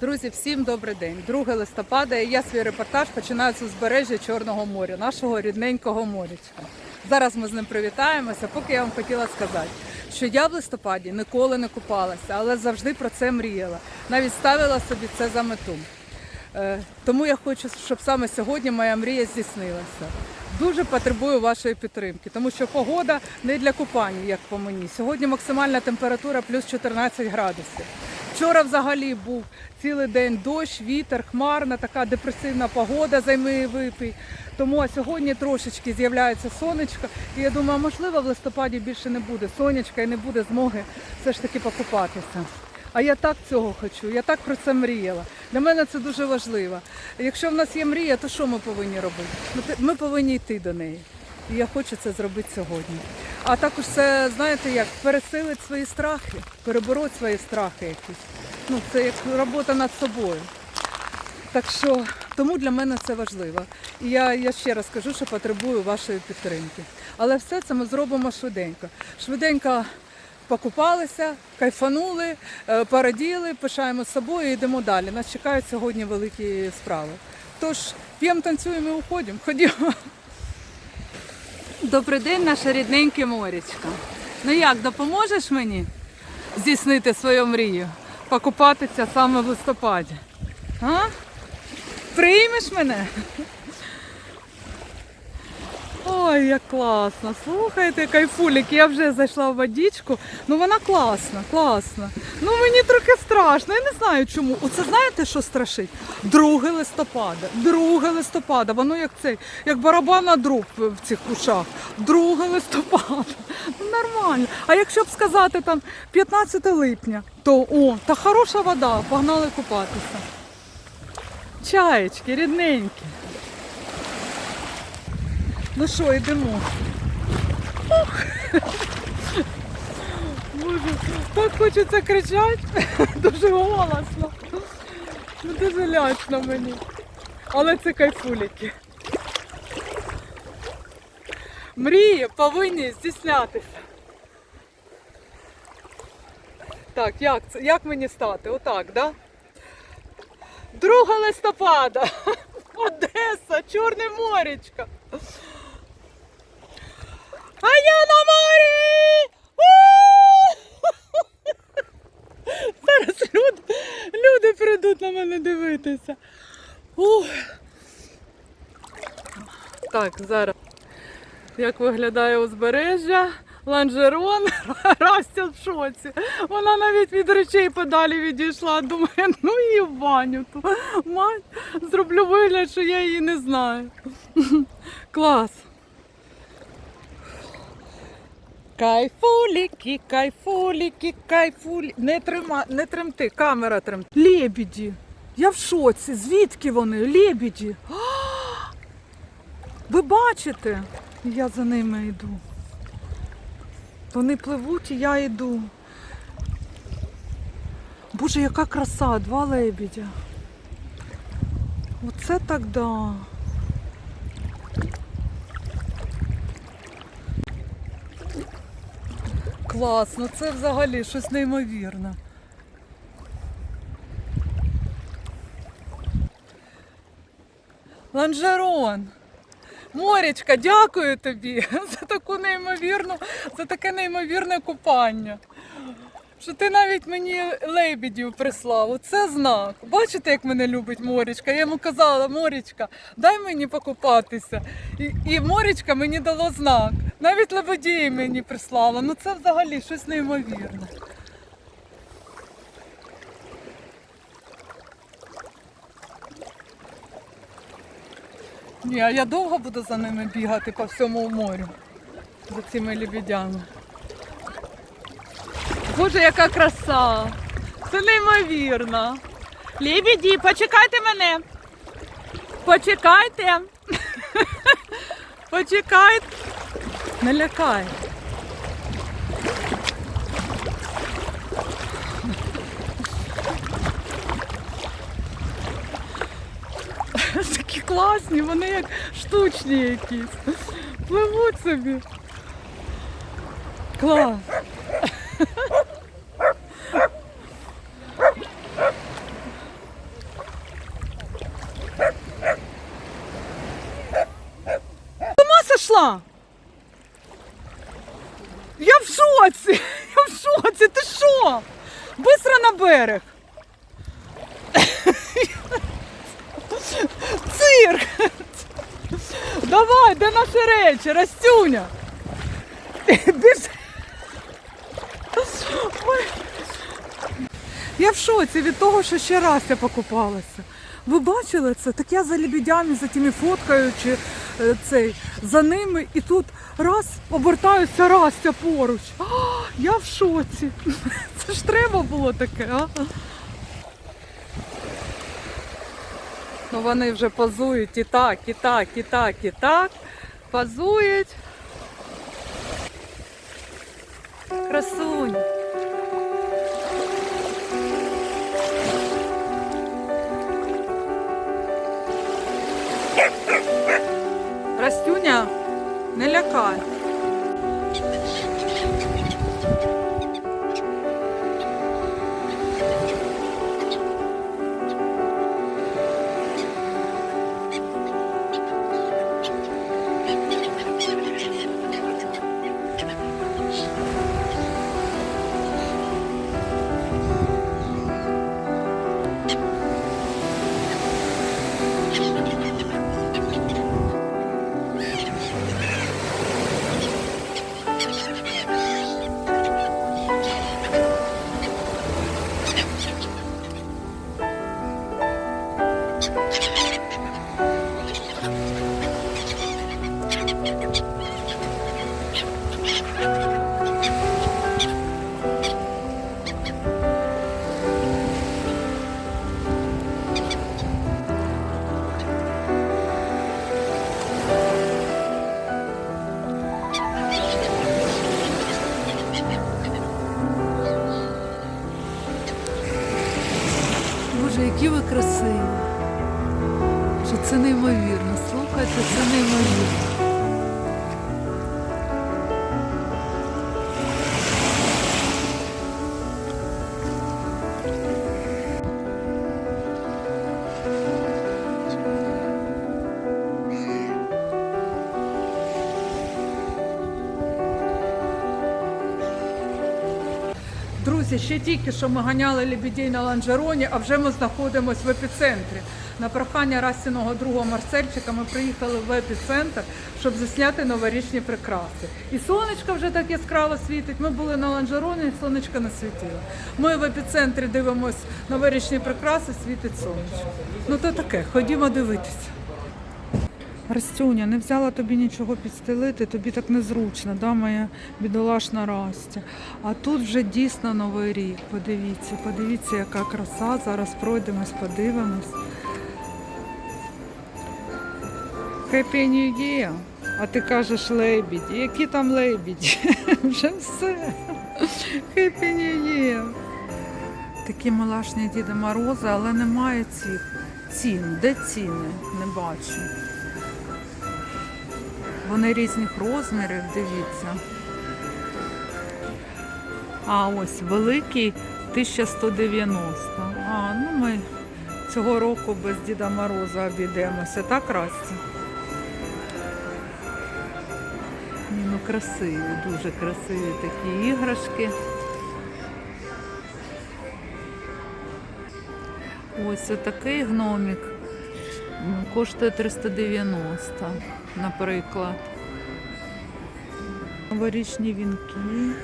Друзі, всім добрий день. 2 листопада і я свій репортаж починаю з узбережжя Чорного моря, нашого рідненького морячка. Зараз ми з ним привітаємося. Поки я вам хотіла сказати, що я в листопаді ніколи не купалася, але завжди про це мріяла. Навіть ставила собі це за мету. Е, Тому я хочу, щоб саме сьогодні моя мрія здійснилася. Дуже потребую вашої підтримки, тому що погода не для купання, як по мені. Сьогодні максимальна температура плюс 14 градусів. Вчора взагалі був цілий день дощ, вітер, хмарна, така депресивна погода, займи випий. Тому а сьогодні трошечки з'являється сонечко. І я думаю, можливо, в листопаді більше не буде сонечка і не буде змоги все ж таки покупатися. А я так цього хочу, я так про це мріяла. Для мене це дуже важливо. Якщо в нас є мрія, то що ми повинні робити? Ми повинні йти до неї. І я хочу це зробити сьогодні. А також це, знаєте, як пересилити свої страхи, перебороти свої страхи якісь. Ну, це як робота над собою. Так що тому для мене це важливо. І я, я ще раз кажу, що потребую вашої підтримки. Але все це ми зробимо швиденько. Швиденько покупалися, кайфанули, е, пораділи, пишаємо з собою і йдемо далі. Нас чекають сьогодні великі справи. Тож п'ємо, танцюємо і уходимо. Ходімо. Добрий день, наша рідненьке морячка. Ну як, допоможеш мені здійснити свою мрію? Покупатися саме в листопаді. А? Приймеш мене? Ой, як класно. Слухайте, кайфулік, я вже зайшла в водичку. Ну вона класна, класна. Ну мені трохи страшно, я не знаю чому. Оце знаєте, що страшить? 2 листопада. 2 листопада, воно як цей, як барабан на дроб в цих ушах. 2 листопада. Ну нормально. А якщо б сказати там 15 липня, то о, та хороша вода, погнали купатися. Чаєчки, рідненькі. Ну що, йдемо. Ух. Боже, так хочеться кричати. Дуже голосно. Ну дуже лячно мені. Але це кайфуліки. Мрії повинні здійснятися. Так, як? Як мені стати? Отак, да? 2 листопада. Одеса, Чорне морячко. А я на морі! Зараз люди, люди прийдуть на мене дивитися. Ух. Так, зараз. Як виглядає узбережжя? Ланжерон, Растя в шоці. Вона навіть від речей подалі відійшла. Думає, ну і в баню. Мать, зроблю вигляд, що я її не знаю. Клас. Кайфуліки, кайфуліки, кайфулі. Не трима, не тремти, камера тремти. Лебіді. Я в шоці. Звідки вони? Лебіді. А! Ви бачите? Я за ними йду. Вони пливуть і я йду. Боже, яка краса, два лебідя. Оце так да. Класно, це взагалі щось неймовірне. Ланжерон. Морічка, дякую тобі за таку неймовірну, за таке неймовірне купання. Що ти навіть мені лебідів прислав. Це знак. Бачите, як мене любить Морічка? Я йому казала, Морічка, дай мені покупатися. І, і Морічка мені дало знак. Навіть лебедії мені прислала. Ну це взагалі щось неймовірне. Ні, а я довго буду за ними бігати по всьому морю. За цими лебедями. Боже, яка краса! Це неймовірно. Лебеді, почекайте мене. Почекайте. Почекайте. Не лякай. Такі класні, вони як штучні якісь. Пливуть собі. Клас. Я в шоці! Я в шоці! Ти що? Бистро на берег! Цирк! Давай, де наші речі, Растюня? Біж... Я в шоці від того, що ще раз я покупалася. Ви бачили це? Так я за лебедями, за тими фоткою чи е, цей, за ними і тут раз обертаюся Растя поруч. А, я в шоці. Це ж треба було таке, а? Ну вони вже позують і так, і так, і так, і так. Позують. Красунь. Не лякай. Друзі, ще тільки що ми ганяли лебедей на ланжероні, а вже ми знаходимося в епіцентрі. На прохання Растіного друга Марсельчика ми приїхали в епіцентр, щоб засняти новорічні прикраси. І сонечко вже так яскраво світить. Ми були на ланжероні, і сонечко не світило. Ми в епіцентрі дивимося новорічні прикраси, світить сонечко. Ну то таке, ходімо дивитися. Растюня, не взяла тобі нічого підстелити, тобі так незручно, да, моя бідолашна Растя. А тут вже дійсно новий рік. Подивіться, подивіться, яка краса. Зараз пройдемось, подивимось. Happy New Year. А ти кажеш лебіді. Які там лебіді? Вже все. Happy New Year. Такі малашні Діда Морози, але немає цих цін. Де ціни? Не бачу. Вони різних розмірів, дивіться. А ось великий 1190. А, ну ми цього року без Діда Мороза обійдемося. Так, Расті? Ні, ну красиві, дуже красиві такі іграшки. Ось отакий гномик. Коштує 390, наприклад. Новорічні вінки.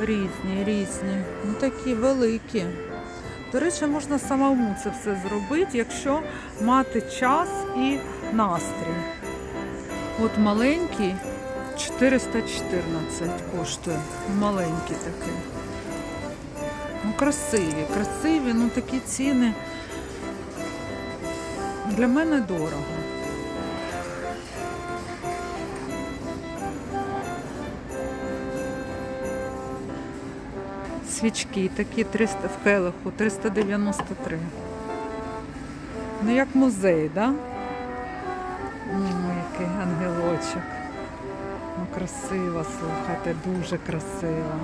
Різні, різні. Ну такі великі. До речі, можна самому це все зробити, якщо мати час і настрій. От маленький 414 коштує. Маленький такий. Ну, красиві, красиві, ну такі ціни. Для мене дорого. Свічки такі 300 в келиху 393. Ну як музей, да? Ну, який ангелочок. Ну, красиво, слухайте, дуже красиво.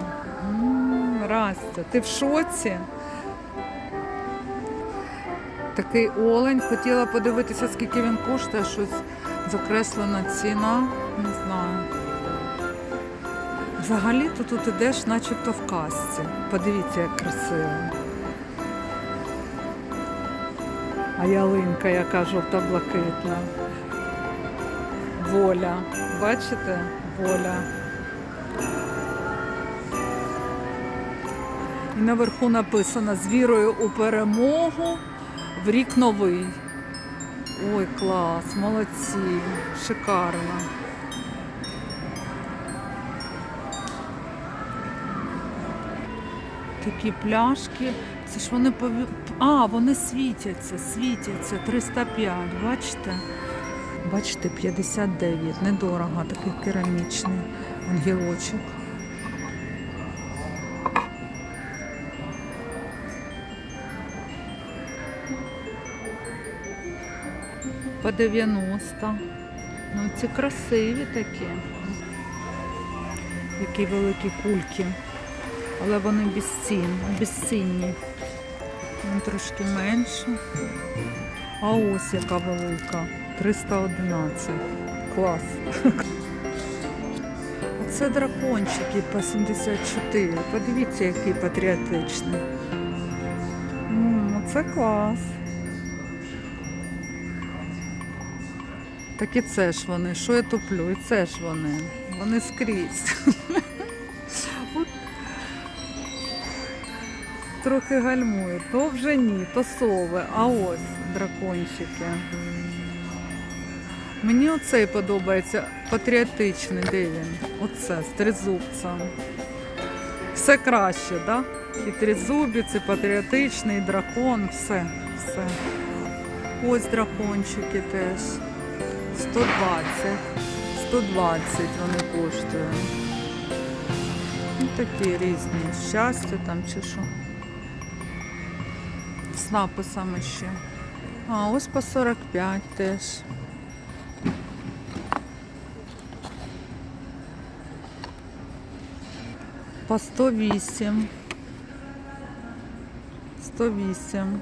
М, Растя, ти в шоці? Такий олень. Хотіла подивитися, скільки він коштує, щось Закреслена ціна, не знаю. Взагалі то тут ідеш, начебто в казці. Подивіться, як красиво. А ялинка, яка жовто-блакитна. Воля. Бачите? Воля. І наверху написано з вірою у перемогу в рік новий. Ой, клас, молодці, шикарно. Такі пляшки. Це ж вони пові... А, вони світяться, світяться. 305, бачите? Бачите, 59. Недорого, такий керамічний ангелочок. По 90. Ну, ці красиві такі. Які великі кульки. Але вони безцін, безцінні. Він трошки менше. А ось яка велика. 311. Клас. Оце дракончики по 74. Подивіться, який патріотичний. М, Оце клас. Так і це ж вони. Що я туплю? І це ж вони. Вони скрізь. Трохи гальмує. То вже ні, то сови. А ось дракончики. Мені оцей подобається патріотичний, де він? Оце, з тризубцем. Все краще? Да? І тризубець, і патріотичний, і дракон, все, все. Ось дракончики теж. 120. 120 вони коштують. Ну, такі різні. Щастя там чи що. З написами ще. А, ось по 45 теж. По 108. 108.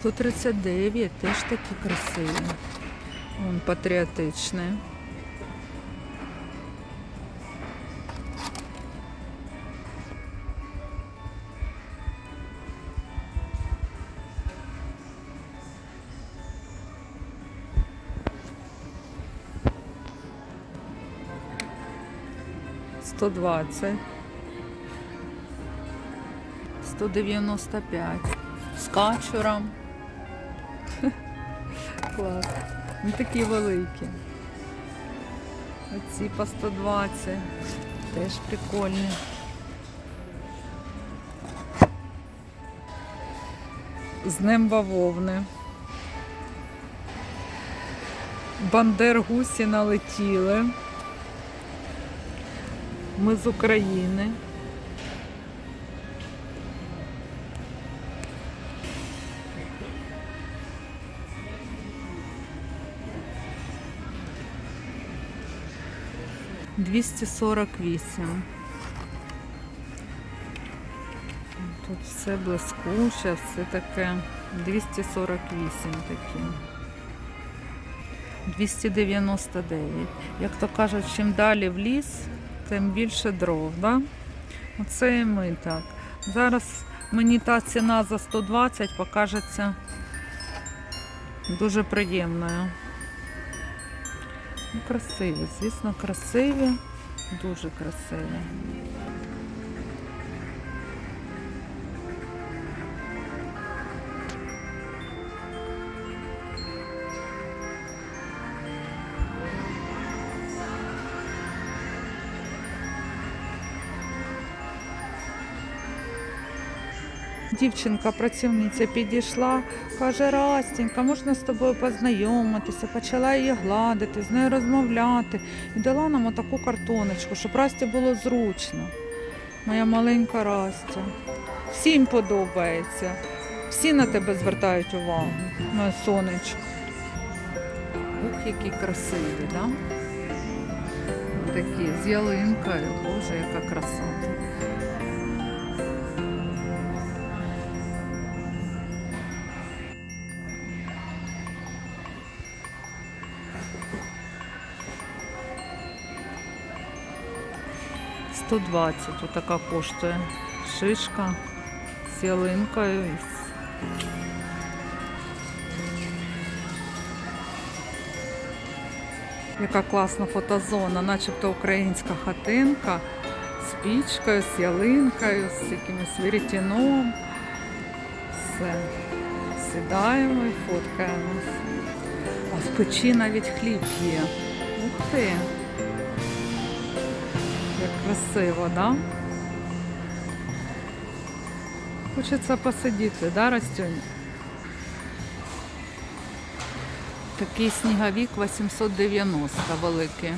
139 теж такі красиві. Вон патріотичний. Сто двадцять. Сто дев'яносто п'ять. З качуром. Клас. Вони такі великі. Оці по 120. Теж прикольні. З Днем бавовни. Бандер гусі налетіли. Ми з України. Двісті сорок вісім. Тут все блискуче, все таке. 248 такі. 299. Як то кажуть, чим далі в ліс, тим більше дров, да? Оце і ми так. Зараз мені та ціна за 120 покажеться дуже приємною. Ну, красиві, звісно, красиві, дуже красиві. Дівчинка, працівниця підійшла, каже, Растінька, можна з тобою познайомитися, почала її гладити, з нею розмовляти і дала нам отаку картоночку, щоб Расті було зручно. Моя маленька Растя. Всім подобається. Всі на тебе звертають увагу, моє сонечко. Ух, які красиві, да? Такі з ялинкою. Боже, яка краса. 120 отака коштує. Шишка з ялинкою. Яка класна фотозона, начебто українська хатинка з пічкою, з ялинкою, з якимось вірітіном. Все. Сідаємо і фоткаємось. А в печі навіть хліб є. Ух ти! Красиво, да? Хочеться посидіти, да, Растюнь? Такий сніговік 890 великий.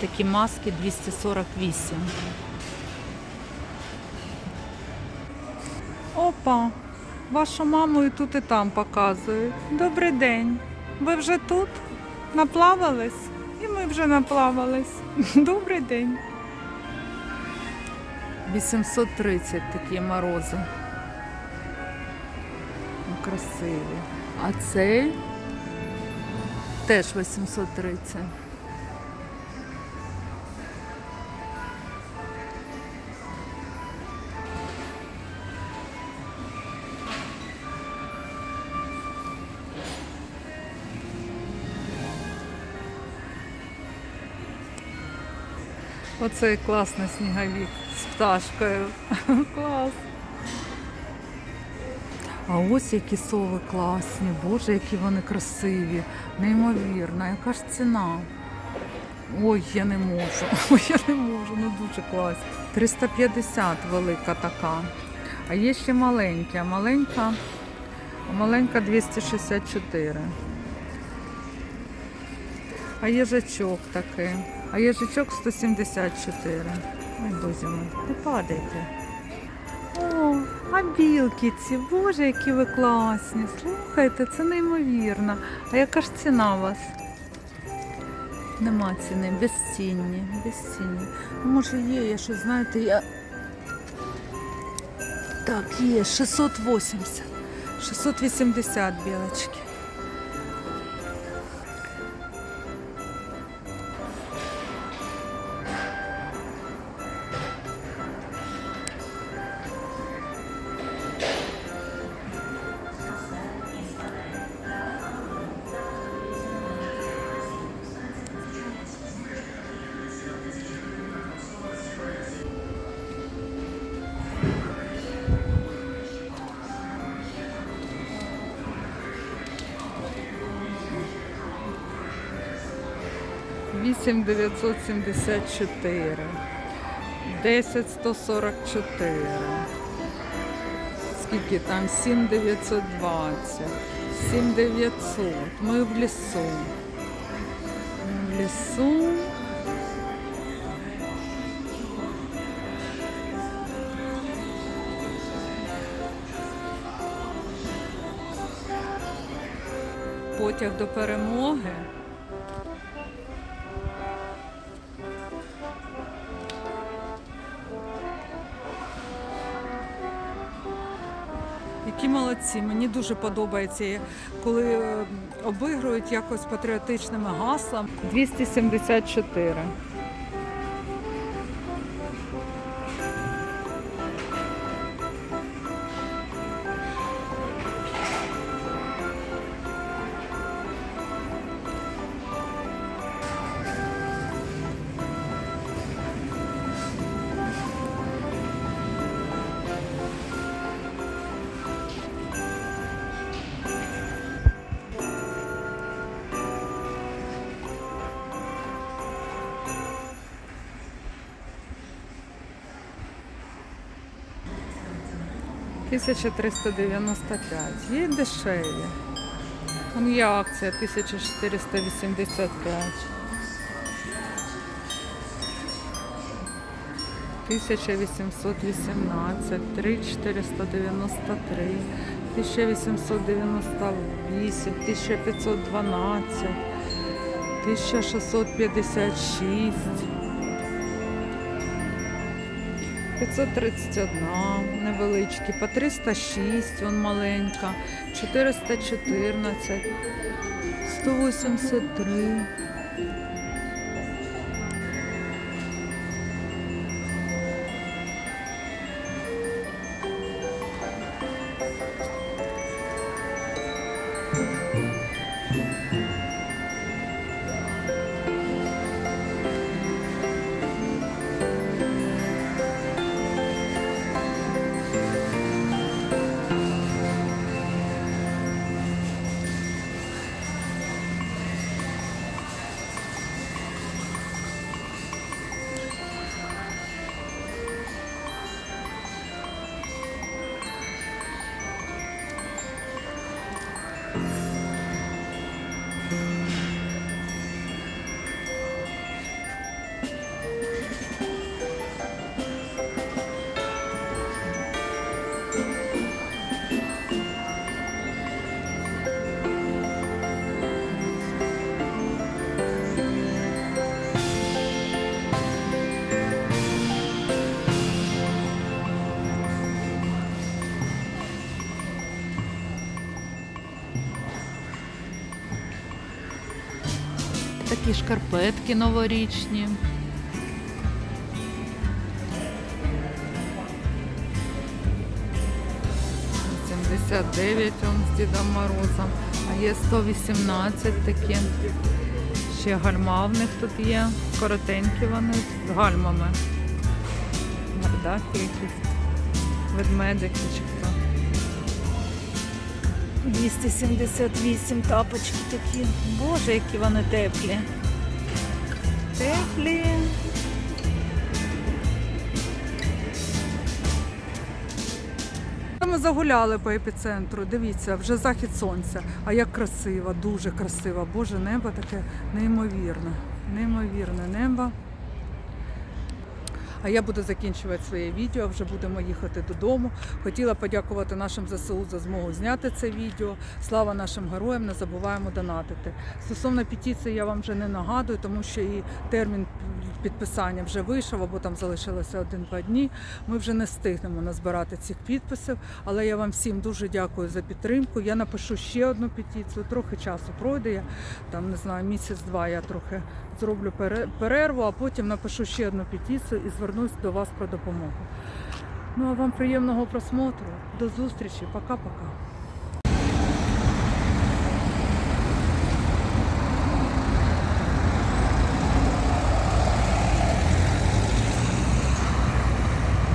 Такі маски 248. Опа, вашу маму і тут і там показують. Добрий день. Ви вже тут? Наплавались? І ми вже наплавались. Добрий день. 830 такі морози. Ну, Красиві. А цей теж 830. Оцей класний сніговік з пташкою. Клас. А ось які сови класні. Боже, які вони красиві. Неймовірно, яка ж ціна? Ой, я не можу. Ой, я не можу, ну дуже класні. 350 велика така. А є ще маленька. Маленька, маленька 264. А їжачок такий. А їжачок 174. Ой, боже мой, не падайте. О, а білки ці, боже, які ви класні. Слухайте, це неймовірно. А яка ж ціна у вас? Нема ціни, безцінні, безцінні. Ну, може є, я щось, знаєте, я. Так, є, 680. 680 білочки. 974. 10 144. Скільки там? 7 920. 7 900. Ми в лісу. Ми в лісу. Потяг до перемоги. Молодці, мені дуже подобається, коли е, обігрують якось патріотичними гаслами. 274. 1395. Є дешеві. Вон є акція 1485. 1818, 3493, 1898, 1512, 1656, 531 невеличкі, по 306, он маленька, 414, 183. Шкарпетки новорічні. Сімдесят дев'ять з Дідом Морозом. А є 118 такі. Ще гальма в них тут є. Коротенькі вони з гальмами. Мордаки якісь. Ведмедики чи хто. 278 тапочки такі. Боже, які вони теплі. Теплі. Ми загуляли по епіцентру. Дивіться, вже захід сонця. А як красиво, дуже красиво. Боже, небо таке неймовірне. Неймовірне небо. А я буду закінчувати своє відео, вже будемо їхати додому. Хотіла подякувати нашим ЗСУ за змогу зняти це відео. Слава нашим героям, не забуваємо донатити. Стосовно петиції я вам вже не нагадую, тому що і термін підписання вже вийшов, або там залишилося один-два дні. Ми вже не встигнемо назбирати цих підписів, але я вам всім дуже дякую за підтримку. Я напишу ще одну петицію, трохи часу пройде. Я там не знаю, місяць-два я трохи зроблю пере- перерву, а потім напишу ще одну петицію і звернусь до вас про допомогу. Ну а вам приємного просмотру. До зустрічі. Пока-пока.